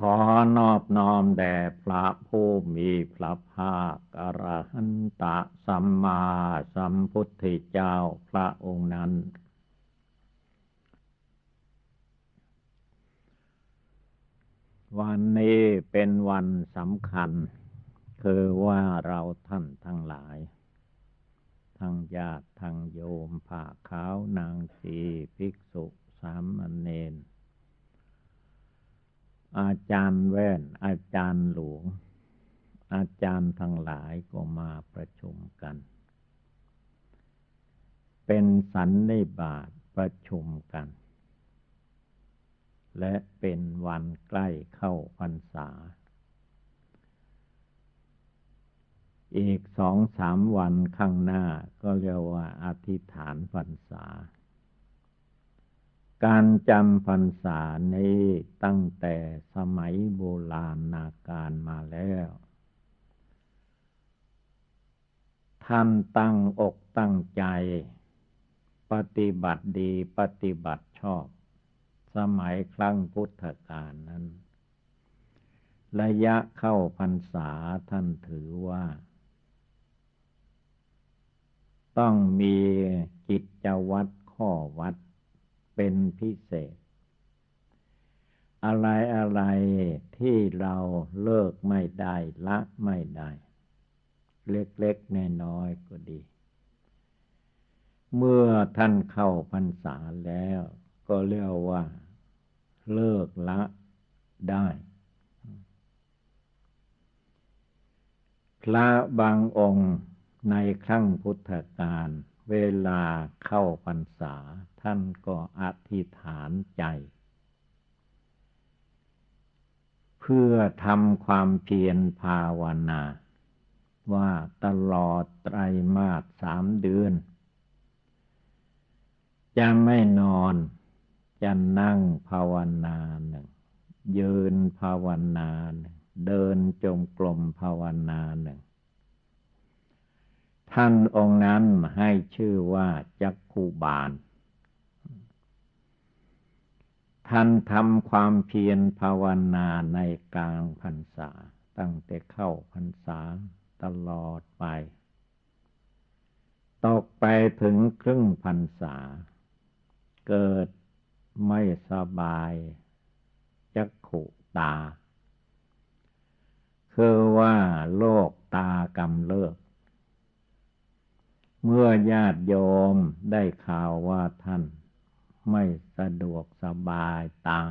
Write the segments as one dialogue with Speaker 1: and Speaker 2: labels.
Speaker 1: ขอนอบน้อมแด่พระผู้มีพระภาคอรหันตะสัมมาสัมพุทธเจ้าพระองค์นั้น วันนี้เป็นวันสำคัญ คือว่าเราท่านทั้งหลาย ทั้งญาติทั้งโยมผ่าขาวนางสีภิกษุสามเณร อาจารย์แว่น อาจารย์หลวง อาจารย์ทั้งหลายก็มาประชุมกัน เป็นสันนิบาตประชุมกัน และเป็นวันใกล้เข้าพรรษา อีกสองสามวันข้างหน้าก็เรียกว่าอธิษฐานพรรษา การจำพรรษานี้ตั้งแต่สมัยโบราณนาการมาแล้ว ท่านตั้งอกตั้งใจ ปฏิบัติดีปฏิบัติชอบ สมัยครั้งพุทธกาลนั้น ระยะเข้าพรรษาท่านถือว่า ต้องมีกิจวัตรข้อวัด เป็นพิเศษ อะไรอะไรที่เราเลิกไม่ได้ละไม่ได้ เล็กๆน้อยก็ดี เมื่อท่านเข้าพรรษาแล้ว ก็เรียกว่า เลิกละได้พระบางองค์ในครั้งพุทธกาลเวลาเข้าพรรษา ท่านก็อธิษฐานใจ เพื่อทำความเพียรภาวนา ว่าตลอดไตรมาสสามเดือน จะไม่นอนจะนั่งภาวนาหนึ่งยืนภาวนาหนึ่งเดินจงกรมภาวนาหนึ่งท่านองค์นั้นให้ชื่อว่าจักคูบาล ท่านทำความเพียรภาวนาในกลางพรรษา ตั้งแต่เข้าพรรษาตลอดไป ตกไปถึงครึ่งพรรษา เกิดไม่สบายจักขุตา คือว่าโรคตากำเริบเมื่อญาติโยมได้ข่าวว่าท่าน ไม่สะดวกสบายตา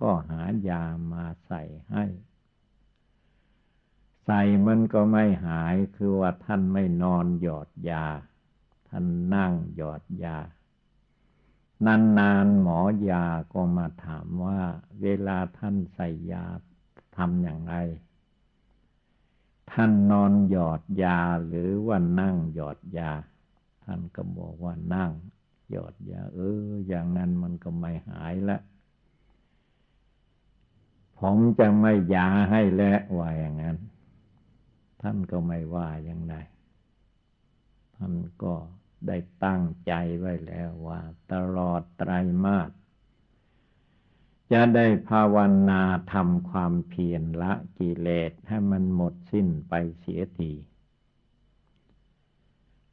Speaker 1: ก็หายามาใส่ให้ ใส่มันก็ไม่หายคือว่าท่านไม่นอนหยอดยา ท่านนั่งหยอดยานานๆหมอยาก็มาถามว่า เวลาท่านใส่ยาทำอย่างไร ท่านนอนหยอดยาหรือว่านั่งหยอดยา ท่านก็บอกว่านั่ง ยอดยาเออ อย่างนั้นมันก็ไม่หายละ ผมจะไม่ยาให้แล้วว่าอย่างนั้น ท่านก็ไม่ว่าอย่างไรท่านก็ได้ตั้งใจไว้แล้วว่า ตลอดไตรมาสจะได้ภาวนาทำความเพียรละกิเลสให้มันหมดสิ้นไปเสียที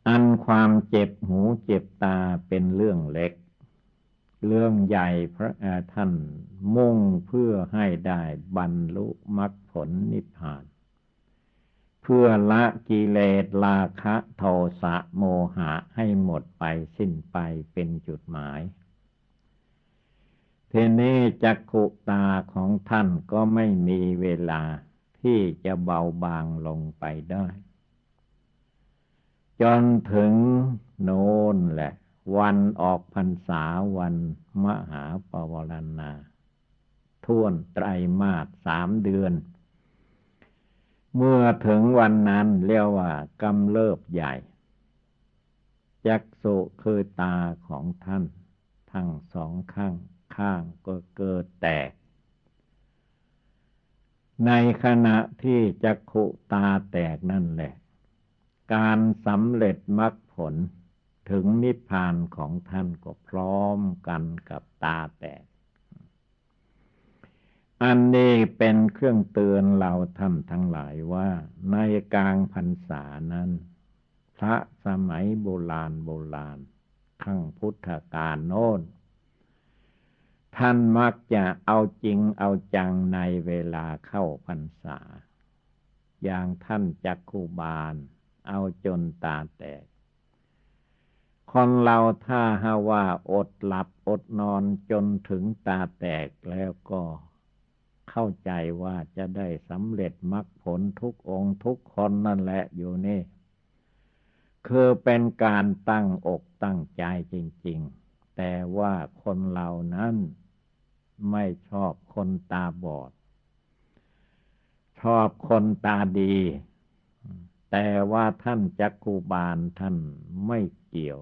Speaker 1: อันความเจ็บหูเจ็บตาเป็นเรื่องเล็ก เรื่องใหญ่พระท่านมุ่งเพื่อให้ได้บรรลุมรรคผลนิพพาน เพื่อละกิเลสราคะโทสะโมหะให้หมดไปสิ้นไปเป็นจุดหมายเทีนี้จักขุตาของท่านก็ไม่มีเวลาที่จะเบาบางลงไปได้ จนถึงโน้นแหละ วันออกพรรษาวันมหาปวารณาท่วนไตรมาสสามเดือน เมื่อถึงวันนั้นเรียกว่ากำเริบใหญ่ จักสุคือตาของท่าน ทั้งสองข้างข้างก็เกิดแตก ในขณะที่จักขุตาแตกนั่นแหละ การสำเร็จมรรคผลถึงนิพพานของท่านก็พร้อมกันกับตาแตก อันนี้เป็นเครื่องเตือนเราท่านทั้งหลายว่า ในกลางพรรษานั้น พระสมัยโบราณโบราณขั้งพุทธกาลโน้น ท่านมักจะเอาจริงเอาจังในเวลาเข้าพรรษา อย่างท่านจักคูบาล เอาจนตาแตก คนเราถ้าหาว่าอดหลับอดนอนจนถึงตาแตกแล้วก็เข้าใจว่าจะได้สำเร็จมรรคผลทุกองค์ทุกคนนั่นแหละอยู่นี่ คือเป็นการตั้งอกตั้งใจจริง ๆ แต่ว่าคนเรานั้นไม่ชอบคนตาบอด ชอบคนตาดี แต่ว่าท่านจักกูบาลท่านไม่เกี่ยว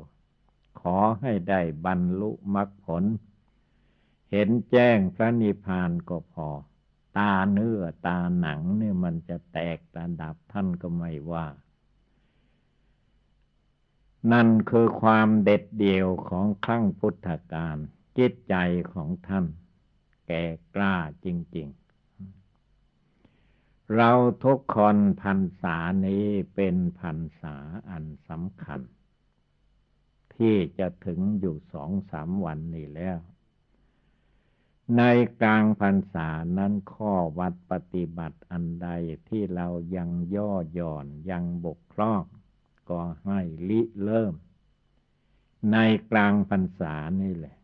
Speaker 1: ขอให้ได้บรรลุมรรคผล เห็นแจ้งพระนิพพานก็พอ ตาเนื้อตาหนังเนี่ยมันจะแตกตาดับท่านก็ไม่ว่า นั่นคือความเด็ดเดี่ยวของครั้งพุทธกาลจิตใจของท่าน แก่กล้าจริง ๆ เราทุกคนพันษานี้เป็นพันษาอันสำคัญ ที่จะถึงอยู่สองสามวันนี้แล้ว ในกลางพรรษานั้นข้อวัดปฏิบัติอันใดที่เรายังย่อหย่อนยังบกพร่องก็ให้ลิเริ่ม ในกลางพรรษานี่แหละ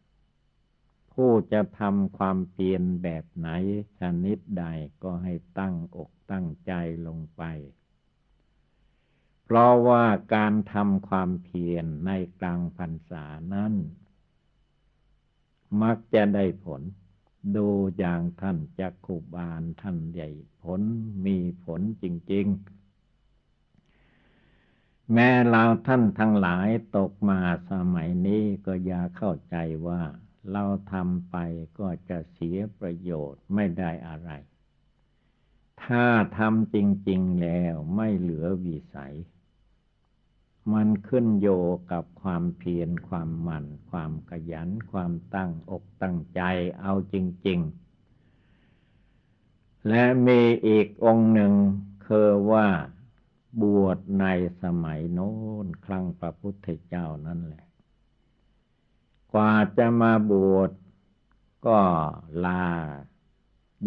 Speaker 1: ผู้จะทำความเปลี่ยนแบบไหนชนิดใดก็ให้ตั้งอกตั้งใจลงไป เพราะว่าการทำความเพียรในกลางพรรษานั้น มักจะได้ผล ดูอย่างท่านจักขุบาลท่านใหญ่ผลมีผลจริง ๆแม้เราท่านทั้งหลายตกมาสมัยนี้ก็อย่าเข้าใจว่า เราทำไปก็จะเสียประโยชน์ไม่ได้อะไร ถ้าทำจริง ๆ แล้วไม่เหลือวิสัย มันขึ้นโยกับความเพียรความหมั่น ความขยัน ความตั้งอกตั้งใจเอาจริง ๆ และมีอีกองหนึ่งคือว่าบวชในสมัยโน้นครั้งพระพุทธเจ้านั่นแหละ กว่าจะมาบวชก็ลา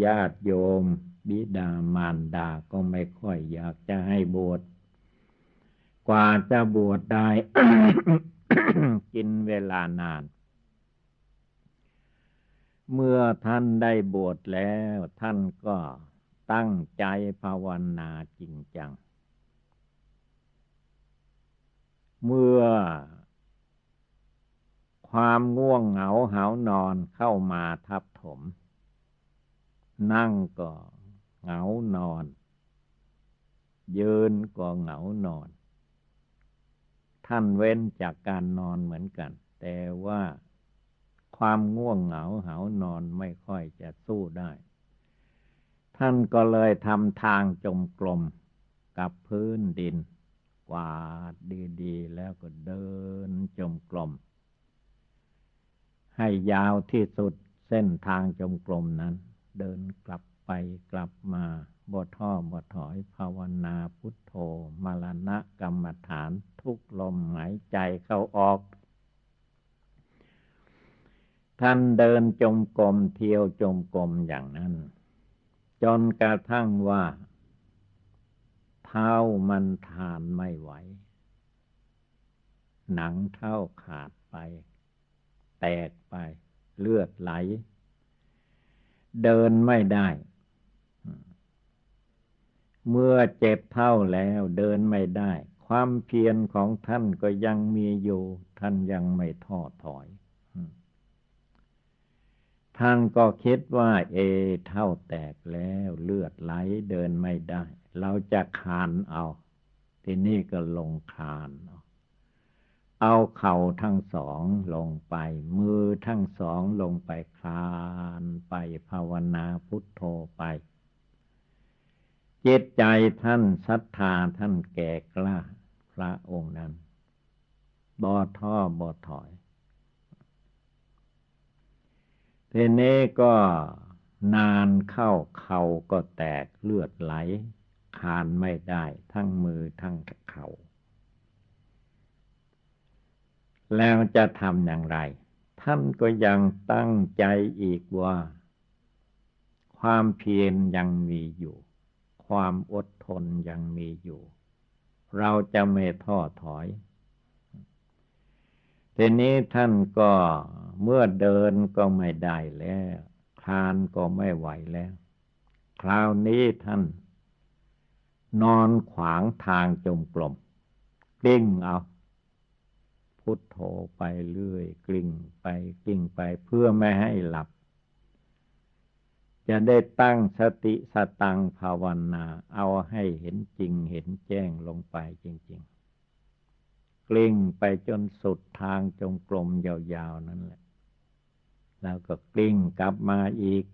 Speaker 1: ญาติโยม บิดามารดาก็ไม่ค่อยอยากจะให้บวชกว่าจะบวชได้ กินเวลานาน เมื่อท่านได้บวชแล้ว ท่านก็ตั้งใจภาวนาจริงจัง เมื่อ ความง่วงเหงาหานอนเข้ามาทับถม นั่งก็เหงานอน ยืนก็เหงานอน ท่านเว้นจากการนอนเหมือนกัน แต่ว่าความง่วงเหงาเหานอนไม่ค่อยจะสู้ได้ ท่านก็เลยทำทางจมกลมกับพื้นดิน กวาดดี ๆ แล้วก็เดินจมกลม ให้ยาวที่สุดเส้นทางจมกลมนั้น เดินกลับไปกลับมาบท่อบถอยภาวนาพุทโธมรณะกรรมฐานทุกลมหายใจเข้าออก ท่านเดินจมกรมเที่ยวจมกรมอย่างนั้น จนกระทั่งว่า เท้ามันทานไม่ไหว หนังเท้าขาดไป แตกไป เลือดไหล เดินไม่ได้ เมื่อเจ็บเท่าแล้วเดินไม่ได้ ความเพียรของท่านก็ยังมีอยู่ ท่านยังไม่ท้อถอยท่านก็คิดว่า เอเท่าแตกแล้วเลือดไหลเดินไม่ได้ เราจะคานเอา ทีนี้ก็ลงคานเอา เอาเข่าทั้งสองลงไป มือทั้งสองลงไปคลานไปภาวนาพุทโธไป จิตใจท่านศรัทธาท่านแก่กล้า พระองค์นั้นบ่ท้อบ่ถอยเทีนี้ก็นานเข้าเข่าก็แตกเลือดไหล คานไม่ได้ทั้งมือทั้งเขา่า แล้วจะทำอย่างไร ท่านก็ยังตั้งใจอีกว่า ความเพียรยังมีอยู่ ความอดทนยังมีอยู่ เราจะไม่ท้อถอยทีนี้ท่านก็เมื่อเดินก็ไม่ได้แล้ว คลานก็ไม่ไหวแล้ว คราวนี้ท่าน นอนขวางทางจมกลมกลิ้งเอา พุทโธไปเรื่อย กลิ้งไปกลิ้งไปเพื่อไม่ให้หลับ จะได้ตั้งสติสตังภาวนา เอาให้เห็นจริงเห็นแจ้งลงไปจริง ๆ กลิ้งไปจนสุดทางจงกลมยาวๆนั่นแหละ แล้วก็กลิ้งกลับมาอีก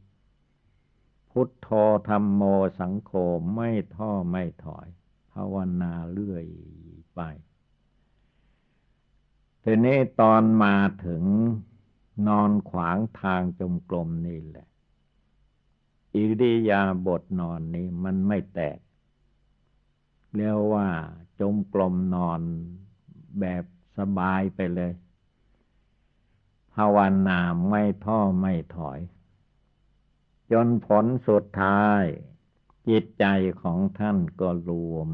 Speaker 1: พุทโธธรรมโมสังโฆไม่ท้อไม่ถอย ภาวนาเรื่อยไป ทีนี้ตอนมาถึงนอนขวางทางจมกลมนี่แหละ อิริยาบทนอนนี้มันไม่แตก เรียกว่าจมกลมนอนแบบสบายไปเลย ภาวนาไม่ท้อไม่ถอย จนผลสุดท้าย จิตใจของท่านก็รวม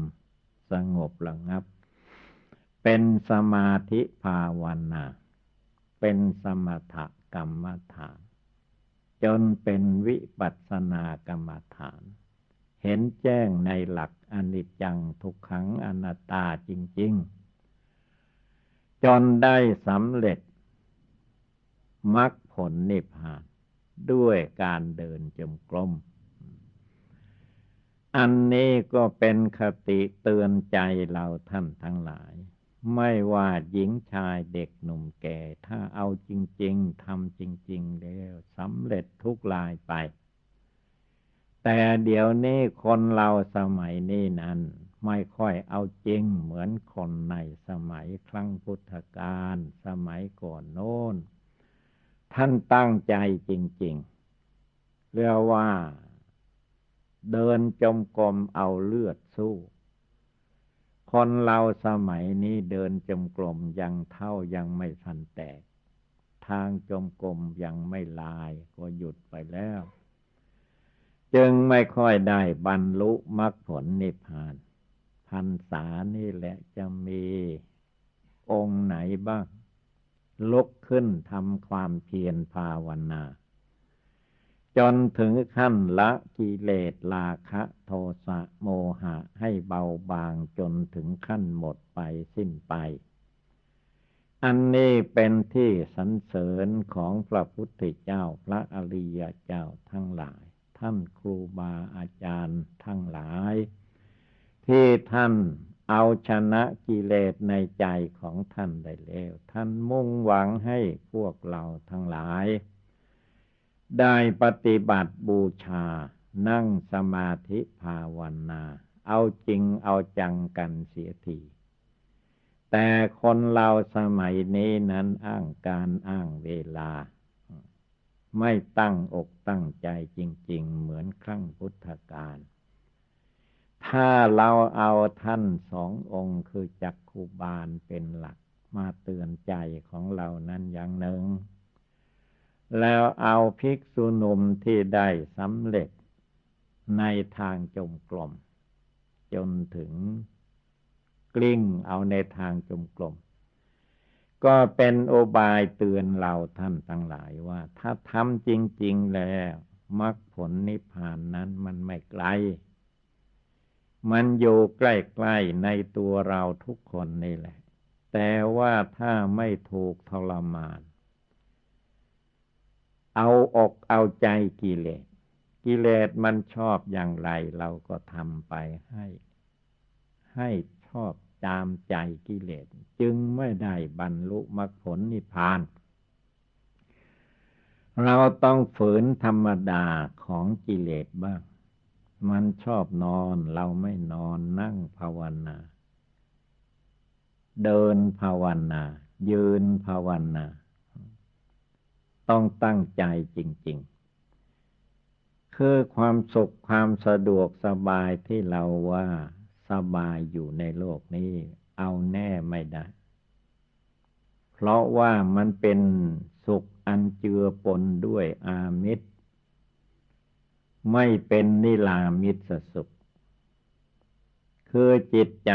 Speaker 1: สงบระงับ เป็นสมาธิภาวนา เป็นสมถกรรมฐาน จนเป็นวิปัสสนากรรมฐาน เห็นแจ้งในหลักอนิจจังทุกขังอนัตตาจริง ๆ จนได้สำเร็จมรรคผลนิพพานด้วยการเดินจมกลม อันนี้ก็เป็นคติเตือนใจเราท่านทั้งหลาย ไม่ว่าหญิงชายเด็กหนุ่มแก่ ถ้าเอาจริง ๆทำจริง ๆ แล้วสำเร็จทุกลายไป แต่เดี๋ยวนี้คนเราสมัยนี้นั้น ไม่ค่อยเอาจริงเหมือนคนในสมัยครั้งพุทธกาลสมัยก่อนโน้น ท่านตั้งใจจริง ๆ เรียกว่าเดินจมกรมเอาเลือดสู้ คนเราสมัยนี้เดินจมกลมยังเท่ายังไม่ทันแตก ทางจมกลมยังไม่ลายก็หยุดไปแล้ว จึงไม่ค่อยได้บรรลุมรรคผลนิพพาน พันษานี่แหละจะมีองค์ไหนบ้าง ลุกขึ้นทำความเพียรภาวนา จนถึงขั้นละกิเลสราคะโทสะโมหะให้เบาบางจนถึงขั้นหมดไปสิ้นไป อันนี้เป็นที่สรรเสริญของพระพุทธเจ้าพระอริยเจ้าทั้งหลาย ท่านครูบาอาจารย์ทั้งหลาย ที่ท่านเอาชนะกิเลสในใจของท่านได้แล้ว ท่านมุ่งหวังให้พวกเราทั้งหลาย ได้ปฏิบัติบูชา นั่งสมาธิภาวนา เอาจริงเอาจังกันเสียทีแต่คนเราสมัยนี้นั้นอ้างการอ้างเวลา ไม่ตั้งอกตั้งใจจริง ๆ เหมือนครั้งพุทธกาลถ้าเราเอาท่านสององค์คือจักคูบาลเป็นหลักมาเตือนใจของเรานั้นอย่างหนึ่ง แล้วเอาภิกษุนุมที่ได้สำเร็จในทางจมกลม จนถึงกลิ้งเอาในทางจมกลม ก็เป็นโอบายเตือนเราท่านทั้งหลายว่า ถ้าทำจริง ๆ แล้วมรรคผลนิพพานนั้นมันไม่ไกล มันอยู่ใกล้ๆในตัวเราทุกคนนี่แหละ แต่ว่าถ้าไม่ถูกทรมาน เอาอกเอาใจกิเลส กิเลสมันชอบอย่างไร เราก็ทำไปให้ ให้ชอบตามใจกิเลส จึงไม่ได้บรรลุมรรคผลนิพพาน เราต้องฝืนธรรมดาของกิเลสบ้าง มันชอบนอนเราไม่นอนนั่งภาวนา เดินภาวนา ยืนภาวนา ต้องตั้งใจจริง ๆ คือความสุขความสะดวกสบายที่เราว่าสบายอยู่ในโลกนี้ เอาแน่ไม่ได้ เพราะว่ามันเป็นสุขอันเจือปนด้วยอามิตร ไม่เป็นนิลามิตรสุขคือจิตใจ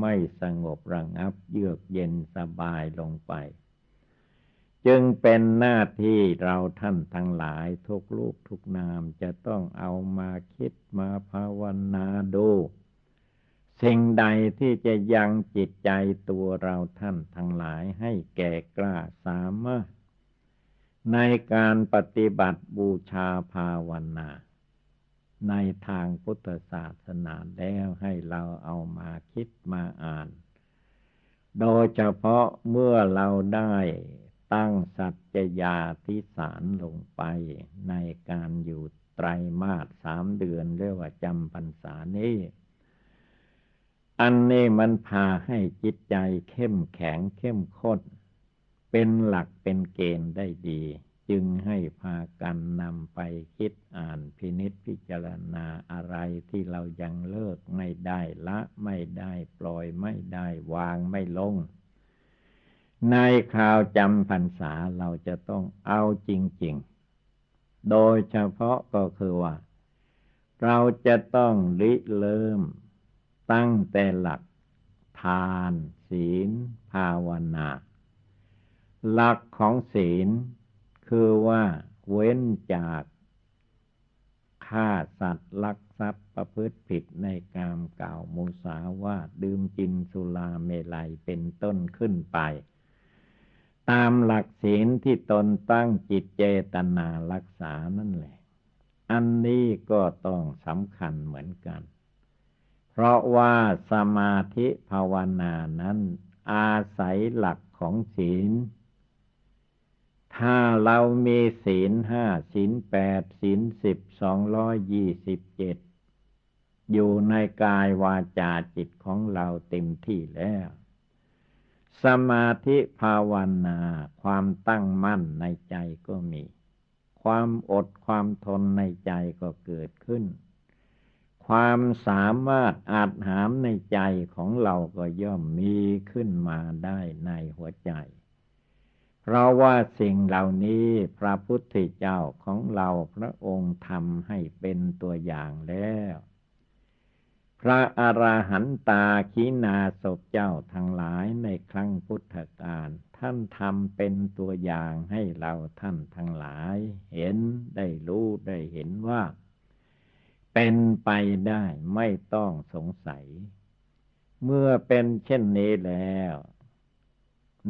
Speaker 1: ไม่สงบระงับเยือกเย็นสบายลงไป จึงเป็นหน้าที่เราท่านทั้งหลายทุกลูกทุกนามจะต้องเอามาคิดมาภาวนาดู สิ่งใดที่จะยังจิตใจตัวเราท่านทั้งหลายให้แก่กล้าสามารถ ในการปฏิบัติบูชาภาวนา ในทางพุทธศาสนาแล้วให้เราเอามาคิดมาอ่าน โดยเฉพาะเมื่อเราได้ ตั้งสัจญาทิสารลงไปในการอยู่ไตรมาสสามเดือนเรียกว่าจำพรรษานี้อันนี้มันพาให้จิตใจเข้มแข็งเข้มข้นเป็นหลักเป็นเกณฑ์ได้ดี จึงให้พากันนำไปคิดอ่านพินิษพิจารณาอะไรที่เรายังเลิกไม่ได้ละไม่ได้ปล่อยไม่ได้วางไม่ลง ในข่าวจำพรรษาเราจะต้องเอาจริง ๆ โดยเฉพาะก็คือว่า เราจะต้องริเริ่มตั้งแต่หลักทาน ศีล ภาวนา หลักของศีลคือว่าเว้นจากฆ่าสัตว์ลักทรัพย์ประพฤติผิดในกามเก่ามุสาวาดื่มกินสุราเมลัยเป็นต้นขึ้นไป ตามหลักศีลที่ตนตั้งจิตเจตนารักษานั่นแหละ อันนี้ก็ต้องสำคัญเหมือนกัน เพราะว่าสมาธิภาวนานั้น อาศัยหลักของศีล ถ้าเรามีศีลห้าศีลแปดศีลสิบสองร้อยยี่สิบเจ็ดอยู่ในกายวาจาจิตของเราเต็มที่แล้ว สมาธิภาวนา ความตั้งมั่นในใจก็มี ความอดความทนในใจก็เกิดขึ้น ความสามารถอาจหามในใจของเราก็ย่อมมีขึ้นมาได้ในหัวใจ เพราะว่าสิ่งเหล่านี้พระพุทธเจ้าของเราพระองค์ทำให้เป็นตัวอย่างแล้ว พระอราหันตาขีนาศพเจ้าทั้งหลายในครั้งพุทธกาลท่านทำเป็นตัวอย่างให้เราท่านทั้งหลาย เห็นได้รู้ได้เห็นว่า เป็นไปได้ไม่ต้องสงสัย เมื่อเป็นเช่นนี้แล้ว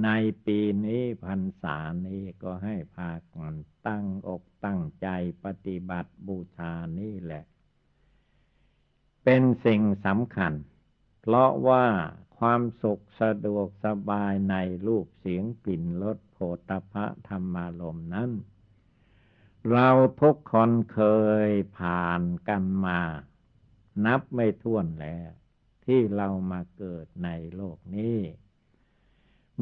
Speaker 1: ในปีนี้พรรษานี้ก็ให้พากันตั้งอกตั้งใจปฏิบัติบูชานี่แหละ เป็นสิ่งสำคัญ เพราะว่าความสุขสะดวกสบายในรูปเสียงกลิ่นรสโผฏฐะธรรมารมนั้น เราทุกคนเคยผ่านกันมา นับไม่ถ้วนแล้ว ที่เรามาเกิดในโลกนี้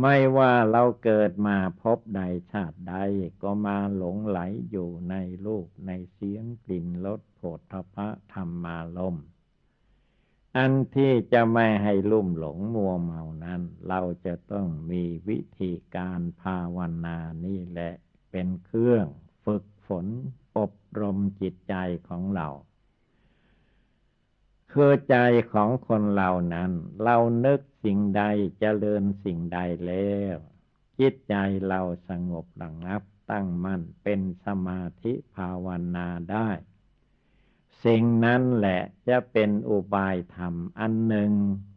Speaker 1: ไม่ว่าเราเกิดมาพบใดชาติใดก็มาหลงไหลอยู่ในรูปในเสียงกลิ่นรสโผฏฐะธรรมารมณ์ อันที่จะไม่ให้ลุ่มหลงมัวเมานั้น เราจะต้องมีวิธีการภาวนานี่แหละ เป็นเครื่องฝึกฝนอบรมจิตใจของเรา คือใจของคนเรานั้น เรานึกสิ่งใดจเจริญสิ่งใดแล้ว จิตใจเราสงบระงับตั้งมั่นเป็นสมาธิภาวนาได้ สิ่งนั้นแหละจะเป็นอุบายธรรมอันหนึ่ง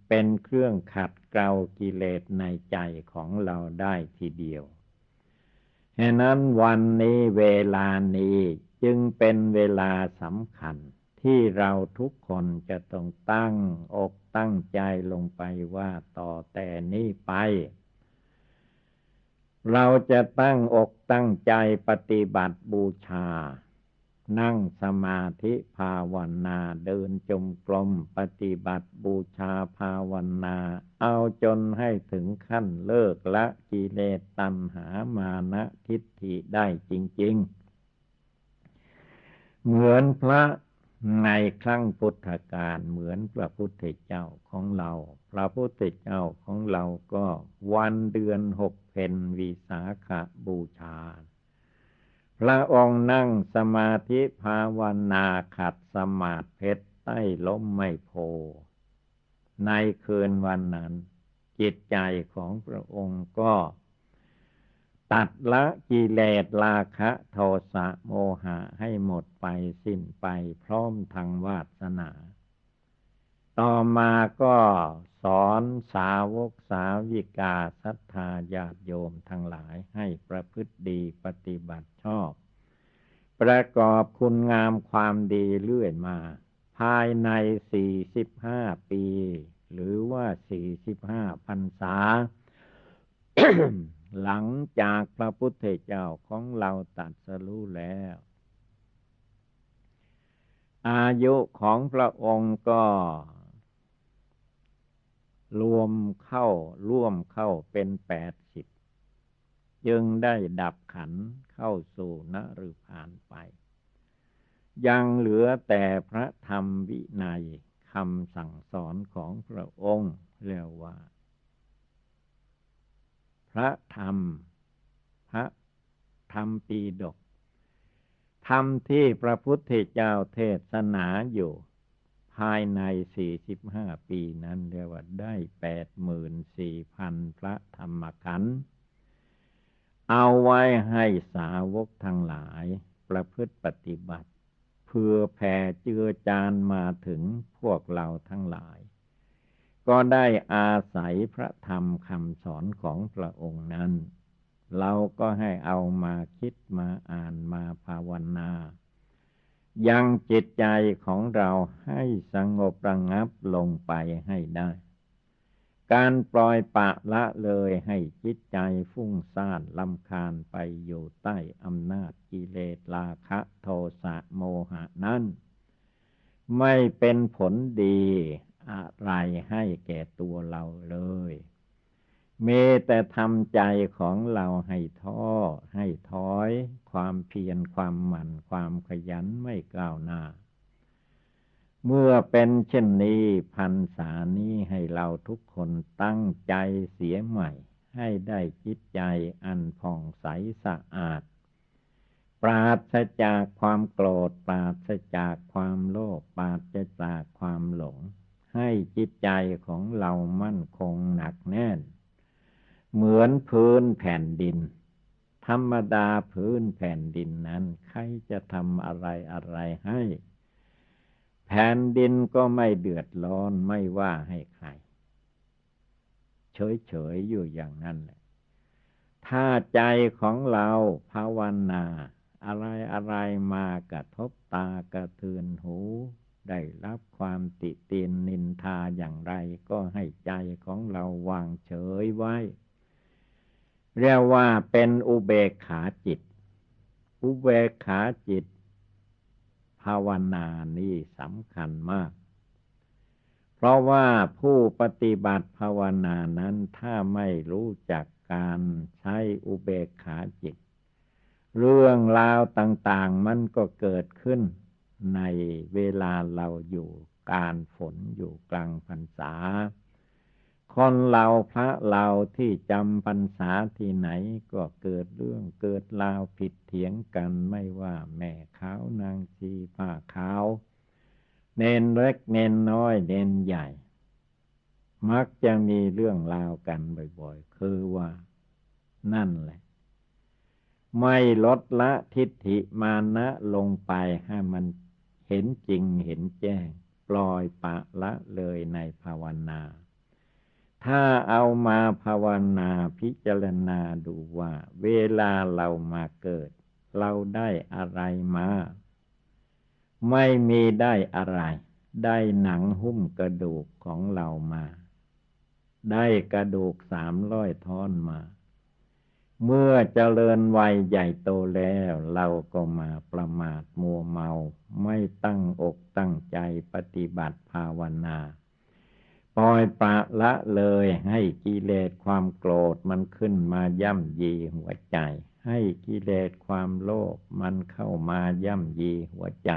Speaker 1: เป็นเครื่องขัดเกลากิเลสในใจของเราได้ทีเดียวฉะนั้นวันนี้เวลานี้จึงเป็นเวลาสำคัญ ที่เราทุกคนจะต้องตั้งอกตั้งใจลงไปว่าต่อแต่นี้ไป เราจะตั้งอกตั้งใจปฏิบัติบูชา นั่งสมาธิภาวนาเดินจมกลมปฏิบัติบูชาภาวนา เอาจนให้ถึงขั้นเลิกละกิเลสตัณหามานะทิฏฐิได้จริง ๆ เหมือนพระในครั้งพุทธกาลเหมือนพระพุทธเจ้าของเรา พระพุทธเจ้าของเราก็วันเดือนหกเพนวิสาขบูชา พระองค์นั่งสมาธิภาวนาขัดสมาธิเพชรใต้ล้มไม่โพ ในคืนวันนั้น จิตใจของพระองค์ก็ ตัดละกิเลสราคะโทสะโมหะให้หมดไปสิ้นไปพร้อมทางวาสนา ต่อมาก็ สอนสาวกสาวิกาศรัทธาญาติโยมทั้งหลายให้ประพฤติดีปฏิบัติชอบ ประกอบคุณงามความดีเรื่อยมา ภายในสี่สิบห้าปี หรือว่าสี่สิบห้าพรรษา หลังจากพระพุทธเจ้าของเราตัดสรู้แล้ว อายุของพระองค์ก็ รวมเข้าร่วมเข้าเป็นแปดสิบจึงได้ดับขันเข้าสู่นฤพานไป ยังเหลือแต่พระธรรมวินัยคำสั่งสอนของพระองค์เรียกว่า พระธรรม พระธรรมปีดกธรรมที่พระพุทธเจ้าเทศนาอยู่ ภายในสี่สิบห้าปีนั้นเรียกว่าได้แปดหมื่นสี่พันพระธรรมขันธ์เอาไว้ให้สาวกทั้งหลายประพฤติปฏิบัติ เพื่อแผ่เจือจานมาถึงพวกเราทั้งหลาย ก็ได้อาศัยพระธรรมคำสอนของพระองค์นั้น เราก็ให้เอามาคิดมาอ่านมาภาวนา ยังจิตใจของเราให้สงบระงับลงไปให้ได้ การปล่อยปะละเลยให้จิตใจฟุ้งซ่านลำคาญไปอยู่ใต้อำนาจกิเลสราคะโทสะโมหะนั้น ไม่เป็นผลดีอะไรให้แก่ตัวเราเลย เมแต่ทำใจของเราให้ท้อให้ถอย ความเพียรความหมั่นความขยันไม่กล่าวหน้า เมื่อเป็นเช่นนี้พันษานี้ให้เราทุกคนตั้งใจเสียใหม่ ให้ได้จิตใจอันผ่องใสสะอาด ปราศจากความโกรธปราศจากความโลภปราศจากความหลง ให้จิตใจของเรามั่นคงหนักแน่น เหมือนพื้นแผ่นดิน ธรรมดาพื้นแผ่นดินนั้น ใครจะทำอะไรอะไรให้ แผ่นดินก็ไม่เดือดร้อนไม่ว่าให้ใคร เฉยๆอยู่อย่างนั้นแหละถ้าใจของเราภาวนา อะไรอะไรมากระทบตากระเทือนหู ได้รับความติเตียนนินทาอย่างไรก็ให้ใจของเราวางเฉยไว้ เรียกว่าเป็นอุเบกขาจิต อุเบกขาจิต ภาวนานี่สำคัญมาก เพราะว่าผู้ปฏิบัติภาวนานั้นถ้าไม่รู้จักการใช้อุเบกขาจิต เรื่องราวต่างๆมันก็เกิดขึ้นในเวลาเราอยู่การฝนอยู่กลางพรรษา คนเราพระเราที่จำพรรษาที่ไหนก็เกิดเรื่องเกิดราวผิดเถียงกันไม่ว่าแม่ขาวนางชีผ้าขาว เนนเล็กเนนน้อยเนนใหญ่ มักจะมีเรื่องราวกันบ่อยๆ คือว่า นั่นแหละ ไม่ลดละทิฏฐิมานะลงไปให้มันเห็นจริงเห็นแจ้ง ปล่อยปะละเลยในภาวนา ถ้าเอามาภาวนาพิจารณาดูว่า เวลาเรามาเกิด เราได้อะไรมา ไม่มีได้อะไร ได้หนังหุ้มกระดูกของเรามา ได้กระดูกสามร้อยท่อนมา เมื่อเจริญวัยใหญ่โตแล้ว เราก็มาประมาทมัวเมา ไม่ตั้งอกตั้งใจปฏิบัติภาวนา ปล่อยปะละเลยให้กิเลสความโกรธมันขึ้นมาย่ำยีหัวใจ ให้กิเลสความโลภมันเข้ามาย่ำยีหัวใจ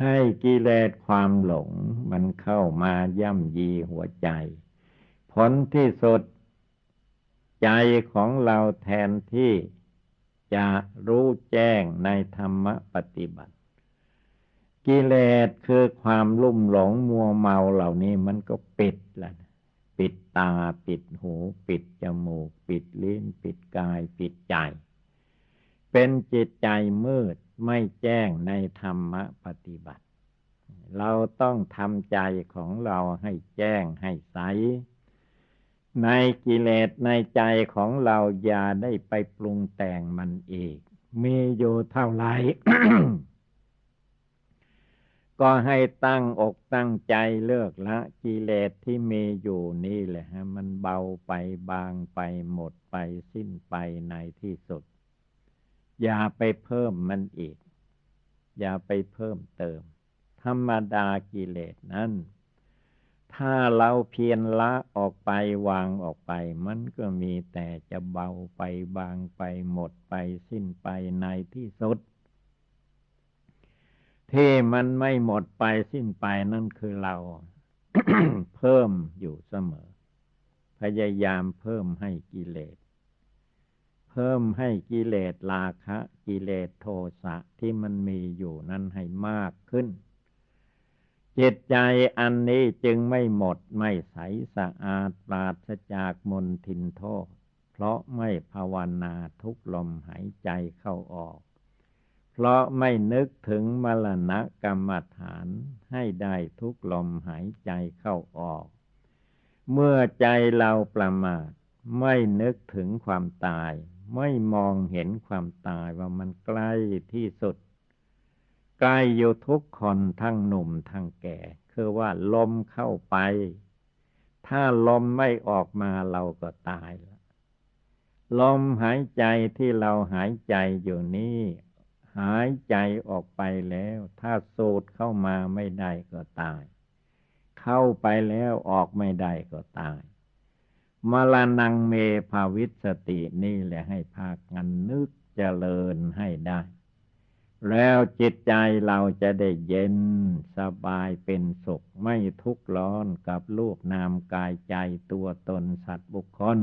Speaker 1: ให้กิเลสความหลงมันเข้ามาย่ำยีหัวใจ ผลที่สุด ใจของเราแทนที่จะรู้แจ้งในธรรมปฏิบัติ กิเลสคือความลุ่มหลงมัวเมาเหล่านี้มันก็ปิดละปิดตาปิดหู ปิดจมูก ปิดลิ้น ปิดกาย ปิดใจ เป็นจิตใจมืดไม่แจ้งในธรรมปฏิบัติ เราต้องทำใจของเราให้แจ้งให้ใส ในกิเลสในใจของเราอย่าได้ไปปรุงแต่งมันอีกมีอยู่เท่าไหร่ ก็ให้ตั้งอกตั้งใจเลิกละกิเลสที่มีอยู่นี่แหละฮะมันเบาไปบางไปหมดไปสิ้นไปในที่สุด อย่าไปเพิ่มมันอีก อย่าไปเพิ่มเติม ธรรมดากิเลสนั้นถ้าเราเพียรละออกไปวางออกไป มันก็มีแต่จะเบาไปบางไปหมดไปสิ้นไปในที่สุด ที่มันไม่หมดไปสิ้นไปนั่นคือเรา เพิ่มอยู่เสมอ พยายามเพิ่มให้กิเลส เพิ่มให้กิเลสราคะ กิเลสโทสะที่มันมีอยู่นั้นให้มากขึ้น จิตใจอันนี้จึงไม่หมดไม่ใสสะอาดปราศจากมนทินโทษ เพราะไม่ภาวนาทุกลมหายใจเข้าออก เพราะไม่นึกถึงมรณะกรรมฐานให้ได้ทุกลมหายใจเข้าออก เมื่อใจเราประมาทไม่นึกถึงความตาย ไม่มองเห็นความตายว่ามันใกล้ที่สุด ใกล้อยู่ทุกคนทั้งหนุ่มทั้งแก่ คือว่าลมเข้าไป ถ้าลมไม่ออกมาเราก็ตายแล้วลมหายใจที่เราหายใจอยู่นี้ หายใจออกไปแล้ว ถ้าสูดเข้ามาไม่ได้ก็ตาย เข้าไปแล้วออกไม่ได้ก็ตายมรณงเมภาวิสตินี่แหละให้พากันนึกเจริญให้ได้ แล้วจิตใจเราจะได้เย็นสบายเป็นสุข ไม่ทุกข์ร้อนกับรูปนามกายใจตัวตนสัตว์บุคคล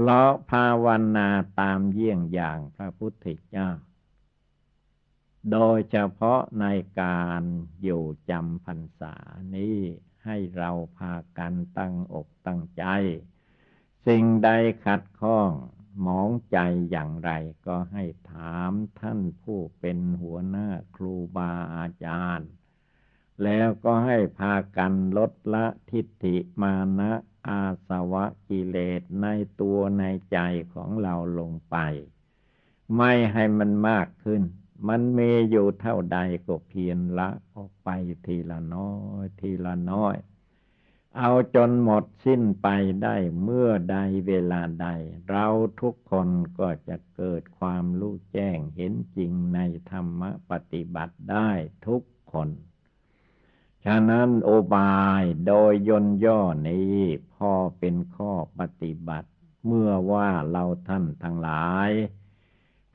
Speaker 1: เลาะภาวนาตามเยี่ยงอย่างพระพุทธเจ้า โดยเฉพาะในการอยู่จำพรรษานี้ให้เราพากันตั้งอกตั้งใจ สิ่งใดขัดข้องมองใจอย่างไรก็ให้ถามท่านผู้เป็นหัวหน้าครูบาอาจารย์ แล้วก็ให้พากันลดละทิฏฐิมานะอาสวะกิเลสในตัวในใจของเราลงไป ไม่ให้มันมากขึ้น มันมีอยู่เท่าใดก็เพียรละออกไปทีละน้อย ทีละน้อย เอาจนหมดสิ้นไปได้เมื่อใดเวลาใด เราทุกคนก็จะเกิดความรู้แจ้งเห็นจริงในธรรมปฏิบัติได้ทุกคน ฉะนั้นโอบายโดยยนย่อนี้พ่อเป็นข้อปฏิบัติ เมื่อว่าเราท่านทั้งหลาย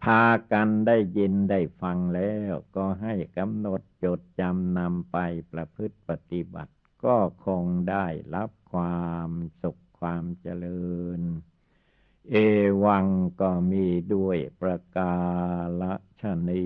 Speaker 1: พากันได้ยินได้ฟังแล้วก็ให้กำหนดจดจำนำไปประพฤติปฏิบัติ ก็คงได้รับความสุขความเจริญ เอวังก็มีด้วยประกาศชนี